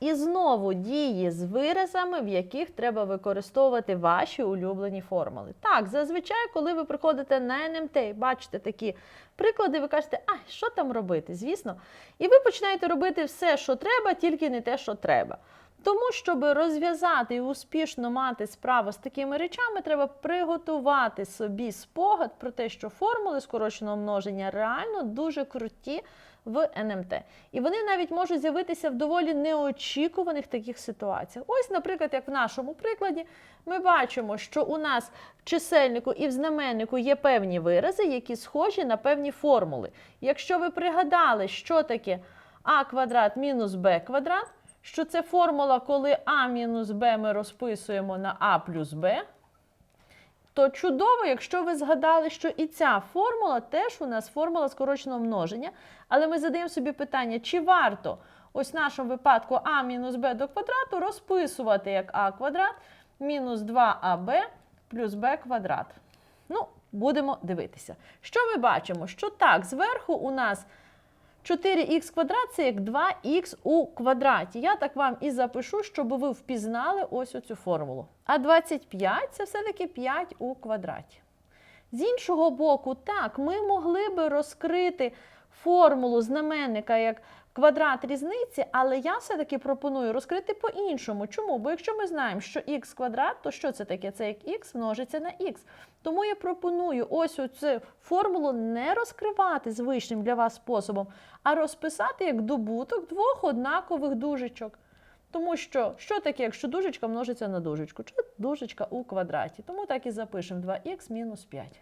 І знову дії з виразами, в яких треба використовувати ваші улюблені формули. Так, зазвичай, коли ви приходите на НМТ і бачите такі приклади, ви кажете, а що там робити? Звісно. І ви починаєте робити все, що треба, тільки не те, що треба. Тому, щоб розв'язати і успішно мати справу з такими речами, треба приготувати собі спогад про те, що формули скороченого множення реально дуже круті в НМТ. І вони навіть можуть з'явитися в доволі неочікуваних таких ситуаціях. Ось, наприклад, як в нашому прикладі, ми бачимо, що у нас в чисельнику і в знаменнику є певні вирази, які схожі на певні формули. Якщо ви пригадали, що таке а квадрат мінус б квадрат, що це формула, коли а мінус б ми розписуємо на а плюс б, то чудово, якщо ви згадали, що і ця формула теж у нас формула скороченого множення, але ми задаємо собі питання, чи варто ось в нашому випадку а мінус б до квадрату розписувати як а квадрат мінус 2аб плюс б квадрат. Ну, будемо дивитися. Що ми бачимо? Що так, зверху у нас 4х квадрат це як 2х у квадраті. Я так вам і запишу, щоб ви впізнали ось оцю формулу. А 25 це все-таки 5 у квадраті. З іншого боку, так, ми могли би розкрити формулу знаменника як квадрат різниці, але я все-таки пропоную розкрити по-іншому. Чому? Бо якщо ми знаємо, що х квадрат, то що це таке? Це як х множиться на х. Тому я пропоную ось цю формулу не розкривати звичним для вас способом, а розписати як добуток двох однакових дужечок. Тому що що таке, якщо дужечка множиться на дужечку? Це дужечка у квадраті. Тому так і запишемо 2х мінус 5.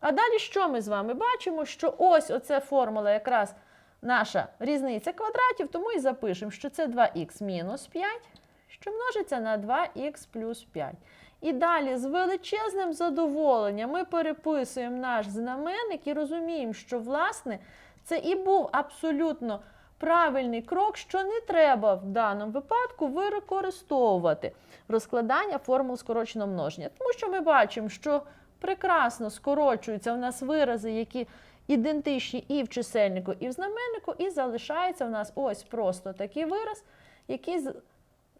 А далі що ми з вами бачимо? Що ось оця формула якраз наша різниця квадратів, тому і запишемо, що це 2х мінус 5, що множиться на 2х плюс 5. І далі з величезним задоволенням ми переписуємо наш знаменник і розуміємо, що, власне, це і був абсолютно правильний крок, що не треба в даному випадку використовувати розкладання формул скороченого множення. Тому що ми бачимо, що прекрасно скорочуються у нас вирази, які ідентичні і в чисельнику, і в знаменнику, і залишається у нас ось просто такий вираз, який з-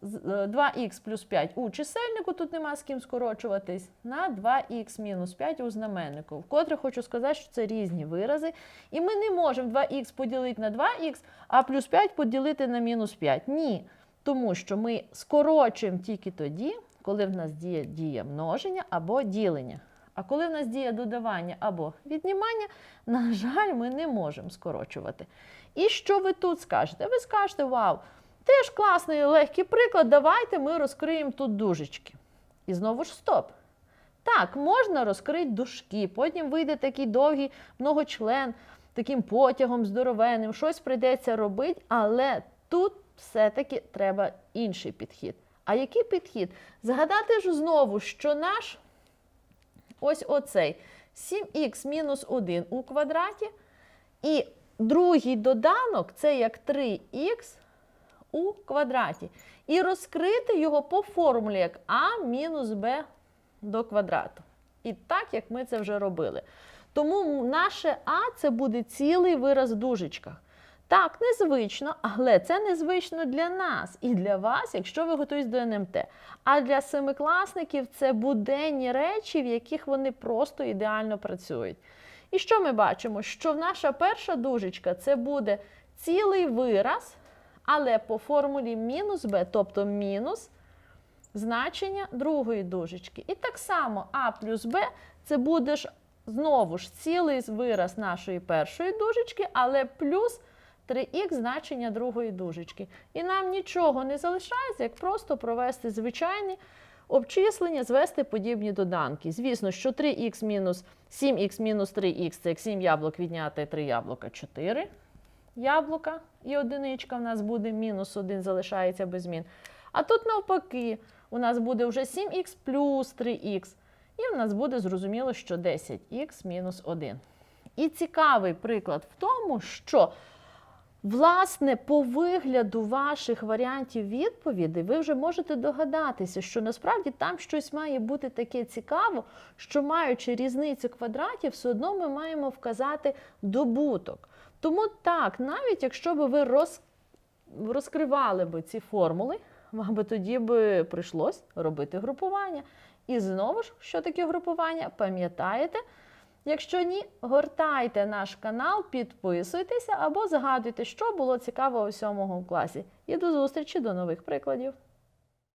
з- е, 2х плюс 5 у чисельнику, тут нема з ким скорочуватись, на 2х мінус 5 у знаменнику. Вкотре хочу сказати, що це різні вирази. І ми не можемо 2х поділити на 2х, а плюс 5 поділити на мінус 5. Ні. Тому що ми скорочуємо тільки тоді, коли в нас діє дія множення або ділення. А коли в нас діє додавання або віднімання, на жаль, ми не можемо скорочувати. І що ви тут скажете? Ви скажете, вау, теж класний легкий приклад, давайте ми розкриємо тут дужечки. І знову ж стоп. Так, можна розкрити дужки, потім вийде такий довгий многочлен, таким потягом здоровенним, щось прийдеться робити, але тут все-таки треба інший підхід. А який підхід? Згадати ж знову, що наш ось оцей 7х мінус 1 у квадраті, і другий доданок це як 3х у квадраті. І розкрити його по формулі як а мінус b до квадрату. І так, як ми це вже робили. Тому наше а це буде цілий вираз в дужечках. Так, незвично, але це незвично для нас і для вас, якщо ви готуєтесь до НМТ. А для семикласників це буденні речі, в яких вони просто ідеально працюють. І що ми бачимо? Що наша перша дужечка це буде цілий вираз, але по формулі мінус b, тобто мінус значення другої дужечки. І так само а плюс b це буде ж знову ж цілий вираз нашої першої дужечки, але плюс 3х значення другої дужечки. І нам нічого не залишається, як просто провести звичайні обчислення, звести подібні доданки. Звісно, що 3х мінус 7х мінус 3х це як 7 яблук відняти 3 яблука 4 яблука і одиничка в нас буде мінус 1 залишається без змін. А тут навпаки, у нас буде вже 7х плюс 3х. І в нас буде зрозуміло, що 10х мінус 1. І цікавий приклад в тому, що Власне, по вигляду ваших варіантів відповідей ви вже можете догадатися, що насправді там щось має бути таке цікаво, що маючи різницю квадратів, все одно ми маємо вказати добуток. Тому так, навіть якщо би ви роз, розкривали би ці формули, вам би тоді би прийшлось робити групування. І знову ж, що таке групування? Пам'ятаєте? Якщо ні, гортайте наш канал, підписуйтеся або згадуйте, що було цікаво у сьомому класі. І до зустрічі до нових прикладів.